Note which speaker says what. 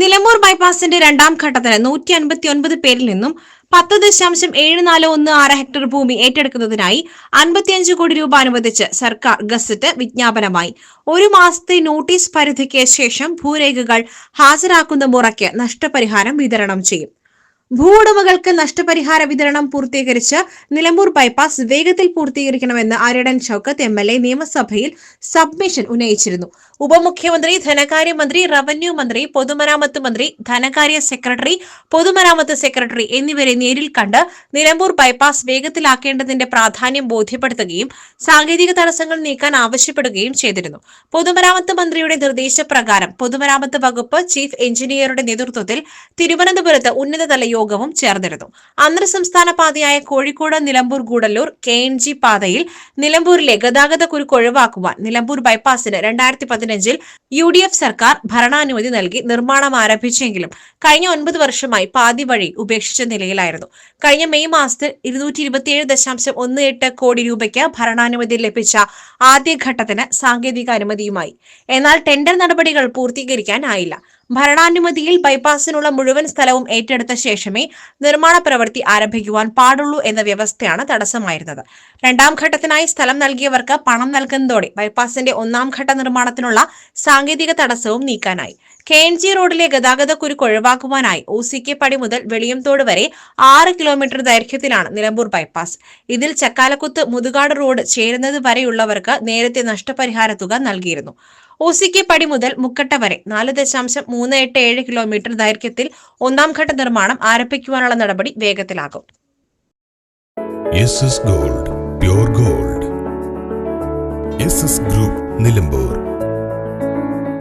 Speaker 1: നിലമ്പൂർ ബൈപ്പാസിന്റെ രണ്ടാം ഘട്ടത്തിന് നൂറ്റി അൻപത്തി ഒൻപത് പേരിൽ നിന്നും പത്ത് ദശാംശം ഏഴ് നാല് ഒന്ന് ആറ് ഹെക്ടർ ഭൂമി ഏറ്റെടുക്കുന്നതിനായി അൻപത്തിയഞ്ച് കോടി രൂപ അനുവദിച്ച് സർക്കാർ ഗസറ്റ് വിജ്ഞാപനമായി. ഒരു മാസത്തെ നോട്ടീസ് പരിധിക്ക് ശേഷം ഭൂരേഖകൾ ഹാജരാക്കുന്ന മുറയ്ക്ക് നഷ്ടപരിഹാരം വിതരണം ചെയ്യും. ഭൂവുടമകൾക്ക് നഷ്ടപരിഹാര വിതരണം പൂർത്തീകരിച്ച് നിലമ്പൂർ ബൈപ്പാസ് വേഗത്തിൽ പൂർത്തീകരിക്കണമെന്ന് Aryadan Shoukath M L A നിയമസഭയിൽ സബ്മിഷൻ ഉന്നയിച്ചിരുന്നു. ഉപമുഖ്യമന്ത്രി ധനകാര്യമന്ത്രി റവന്യൂ മന്ത്രി പൊതുമരാമത്ത് മന്ത്രി ധനകാര്യ സെക്രട്ടറി പൊതുമരാമത്ത് സെക്രട്ടറി എന്നിവരെ നേരിൽ കണ്ട് നിലമ്പൂർ ബൈപ്പാസ് വേഗത്തിലാക്കേണ്ടതിന്റെ പ്രാധാന്യം ബോധ്യപ്പെടുത്തുകയും സാങ്കേതിക തടസ്സങ്ങൾ നീക്കാൻ ആവശ്യപ്പെടുകയും ചെയ്തിരുന്നു. പൊതുമരാമത്ത് മന്ത്രിയുടെ നിർദ്ദേശപ്രകാരം പൊതുമരാമത്ത് വകുപ്പ് ചീഫ് എഞ്ചിനീയറുടെ നേതൃത്വത്തിൽ തിരുവനന്തപുരത്ത് ഉന്നതതല യോഗവും ചേർന്നിരുന്നു. അന്തർ സംസ്ഥാന പാതയായ Kozhikode Nilambur Gudalur K N G പാതയിൽ നിലമ്പൂരിലെ ഗതാഗത കുരുക്ക് ഒഴിവാക്കുവാൻ നിലമ്പൂർ ബൈപ്പാസിന് രണ്ടായിരത്തി പതിനഞ്ചിൽ യു ഡി എഫ് സർക്കാർ ഭരണാനുമതി നൽകി നിർമ്മാണം ആരംഭിച്ചെങ്കിലും കഴിഞ്ഞ ഒൻപത് വർഷമായി പാതി വഴി ഉപേക്ഷിച്ച നിലയിലായിരുന്നു. കഴിഞ്ഞ മെയ് മാസത്തിൽ ഇരുന്നൂറ്റി ഇരുപത്തിയേഴ് ദശാംശം ഒന്ന് എട്ട് കോടി രൂപയ്ക്ക് ഭരണാനുമതി ലഭിച്ച ആദ്യഘട്ടത്തിന് സാങ്കേതിക അനുമതിയുമായി എന്നാൽ ടെൻഡർ നടപടികൾ പൂർത്തീകരിക്കാനായില്ല. ഭരണാനുമതിയിൽ ബൈപ്പാസിനുള്ള മുഴുവൻ സ്ഥലവും ഏറ്റെടുത്ത ശേഷമേ നിർമ്മാണ പ്രവൃത്തി ആരംഭിക്കുവാൻ പാടുള്ളൂ എന്ന വ്യവസ്ഥയാണ് തടസ്സമായിരുന്നത്. രണ്ടാം ഘട്ടത്തിനായി സ്ഥലം നൽകിയവർക്ക് പണം നൽകുന്നതോടെ ബൈപ്പാസിന്റെ ഒന്നാം ഘട്ട നിർമ്മാണത്തിനുള്ള സാങ്കേതിക തടസ്സവും നീക്കാനായി. കെ എൻ ജി റോഡിലെ ഗതാഗത കുരുക്ക് ഒഴിവാക്കുവാനായി ഒ സി കെ പടി മുതൽ വെളിയംതോട് വരെ ആറ് കിലോമീറ്റർ ദൈർഘ്യത്തിലാണ് നിലമ്പൂർ ബൈപ്പാസ്. ഇതിൽ ചക്കാലക്കുത്ത് മുതുകാട് റോഡ് ചേരുന്നത് വരെയുള്ളവർക്ക് നേരത്തെ നഷ്ടപരിഹാര തുക നൽകിയിരുന്നു. ഒ സി കെ പടി മുതൽ മുക്കട്ട വരെ നാല് ദശാംശം മൂന്ന് എട്ട് ഏഴ് കിലോമീറ്റർ ദൈർഘ്യത്തിൽ ഒന്നാം ഘട്ട നിർമ്മാണം ആരംഭിക്കുവാനുള്ള നടപടി വേഗത്തിലാകും.
Speaker 2: Gold gold group Nilambur